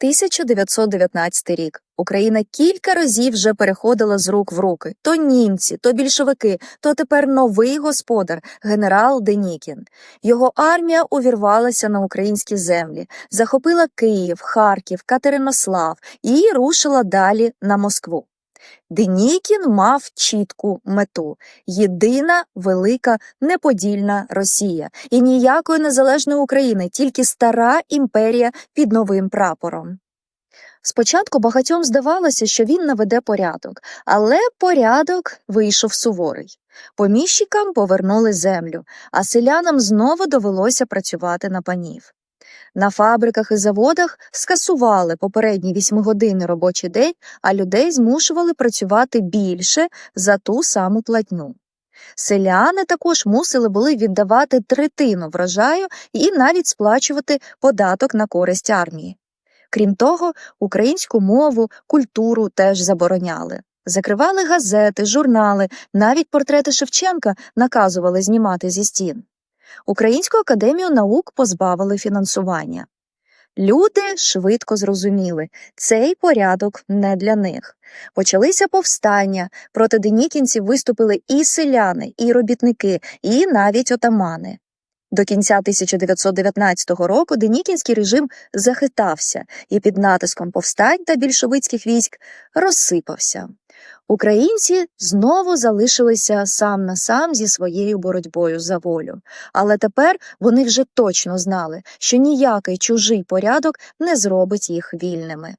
1919 рік. Україна кілька разів вже переходила з рук в руки: то німці, то більшовики, то тепер новий господар, генерал Денікін. Його армія увірвалася на українські землі, захопила Київ, Харків, Катеринослав і рушила далі на Москву. Денікін мав чітку мету єдина велика неподільна Росія і ніякої незалежної України, тільки стара імперія під новим прапором. Спочатку багатьом здавалося, що він наведе порядок, але порядок вийшов суворий. Поміщикам повернули землю, а селянам знову довелося працювати на панів. На фабриках і заводах скасували попередній вісьмигодинний робочий день, а людей змушували працювати більше за ту саму платню. Селяни також мусили були віддавати третину врожаю і навіть сплачувати податок на користь армії. Крім того, українську мову, культуру теж забороняли. Закривали газети, журнали, навіть портрети Шевченка наказували знімати зі стін. Українську академію наук позбавили фінансування. Люди швидко зрозуміли, цей порядок не для них. Почалися повстання, проти денікінців виступили і селяни, і робітники, і навіть отамани. До кінця 1919 року денікінський режим захитався і під натиском повстань та більшовицьких військ розсипався. Українці знову залишилися сам на сам зі своєю боротьбою за волю. Але тепер вони вже точно знали, що ніякий чужий порядок не зробить їх вільними.